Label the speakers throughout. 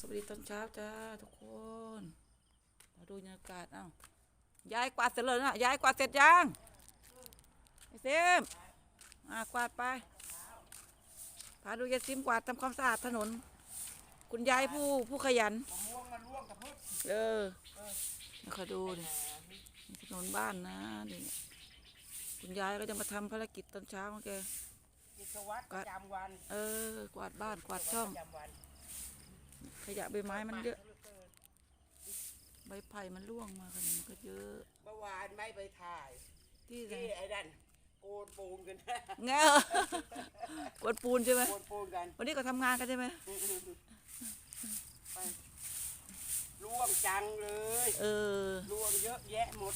Speaker 1: สวัสดีตอนเช้าจ้าทุกคนมาดูบรรยากาศเอ้ายายกวาดเสร็จแล้วนะยายกวาดเสร็จยังไอซิมมากวาดไปพาดูยายซิมกวาดทำความสะอาดถนน คุณยายผู้ผู้ขยันเออแล้วเขาดูดิถนนบ้านนะนี่คุณยายก็จะมาทำภารกิจตอนเช้าของแก
Speaker 2: กิจวัตรประจำวัน
Speaker 1: เออกวาดบ้านกวาดช่อง
Speaker 2: ประจำวัน
Speaker 1: ยะใบไม้มันเยอะ ใบไผ่มันร่วงมากันมันก็เยอะ
Speaker 2: เมื่อวานไม่ไปถ่าย
Speaker 1: ที่ไหน
Speaker 2: ที่ไอ้นั่นโกนปูนกัน
Speaker 1: เงี้ยกวนปูนใช่ไหม
Speaker 2: โกนปูนกัน
Speaker 1: วันนี้ก็ทำงานกันใช่ไหม
Speaker 2: ไปร่วงจังเลย
Speaker 1: เออ
Speaker 2: ร่วงเยอะแยะหมด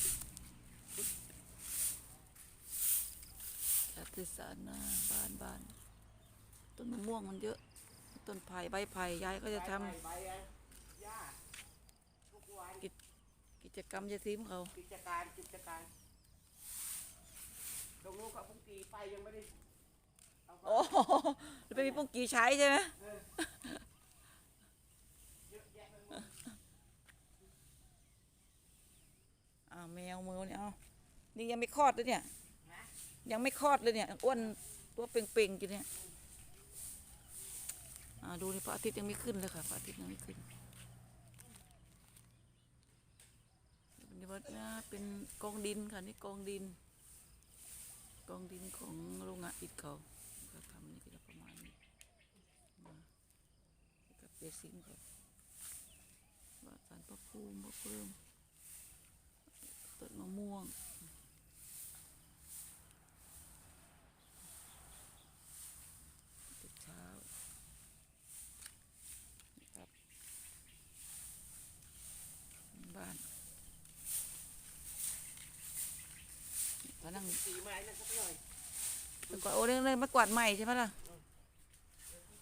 Speaker 1: จัดสารหน้าบ้านบ้านต้นมะม่วงมันเยอะ ต้นไผ่ใบไผ่ยายก็จะทำ
Speaker 2: ใบใบอะหญ้าทุกวัน
Speaker 1: กิจกรรมยายซิมเขา
Speaker 2: กิจการกิจการตรงนู้นเขาเพิ่งตีไปยังไม่ได้เอาไป
Speaker 1: โอ้โหแล้วไปมีปุ้งกีใช้ใช่ไหม
Speaker 2: เยอะแยะไปหมด
Speaker 1: อ้าวแมวมือเนี่ยเอานี่ยังไม่คลอดเลยเนี่ย
Speaker 2: นะ
Speaker 1: ยังไม่คลอดเลยเนี่ยอ้วนตัวเป่งๆอยู่เนี่ย ดูนี่พระอาทิตย์ยังไม่ขึ้นเลยค่ะพระอาทิตย์ยังไม่ขึ้นนี่ว่าเป็นกองดินค่ะนี่กองดิน กองดินของโรงงานอิฐเขาก็ทำนี่ก็จะประมาณนี้มากับเบสิงเขาว่าสารพระภูมิพระเพิ่มต้นมะม่วง ตื่นเช้านะครับบ้านก็ นั่ง
Speaker 2: ตีไม้นั่นสักหน่อย
Speaker 1: ตะกวาดโอ้เรื่องเลยมากวาดใหม่ใช่ไหมล่ะ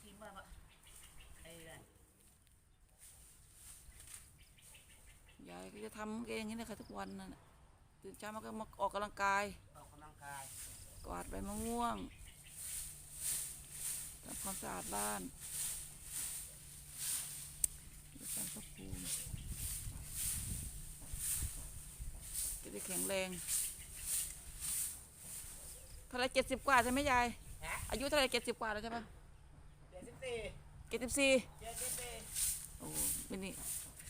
Speaker 2: ตีมาปะไอ้นั่น
Speaker 1: ยายก็จะทำเองอย่างนี้นะคะทุกวันนั่นน่ะตื่นเช้ามาก็มาออกกำลังกาย
Speaker 2: ออกกำลังกาย
Speaker 1: กวาดใบมะม่วงทำความสะอาดบ้านดูการพระภูมิจะได้แข็งแรง ท่าไหรเจ็ดสิบกว่าใช่ไหมยาย
Speaker 2: ฮะ
Speaker 1: อายุเท่าไหรเจ็ดสิบกว่าแล้วใช่ปะ
Speaker 2: เจ็ดสิบสี่
Speaker 1: เจ็ดสิบสี่
Speaker 2: เจ็ดสิบสี่
Speaker 1: โอ้ไม่นี่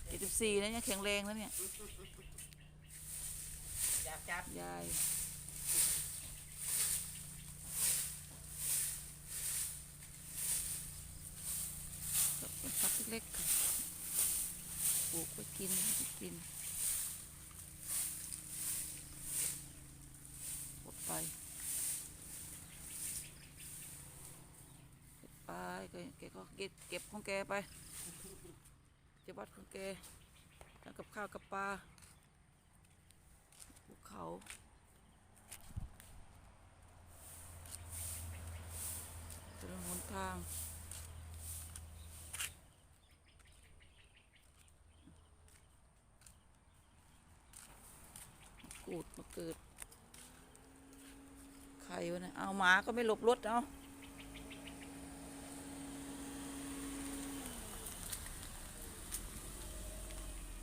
Speaker 1: เจ็ดสิบสี่แล้วเนี่ยแข็งแรงแล้วเนี่ย
Speaker 2: อยากจับ
Speaker 1: ยายก็เป็นพักเล็กๆค่ะปลูกไว้กินไว้กินหมดไปเก็บไป ก็แกก็เก็บเก็บของแกไปจะวัดของแกทำกับข้าวกับปลาภูเขาถนนหนทางกูดมาเกิด ใครวะเนี่ยเอาหมาก็ไม่หลบรถเอา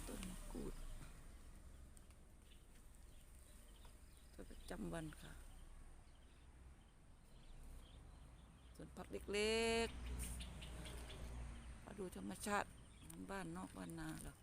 Speaker 1: ต้นมะกรูดตัวประ จำวันค่ะ ส่วนผักเล็กๆมาดูธรรมชาติบ้านนอกบ้านนาหรอก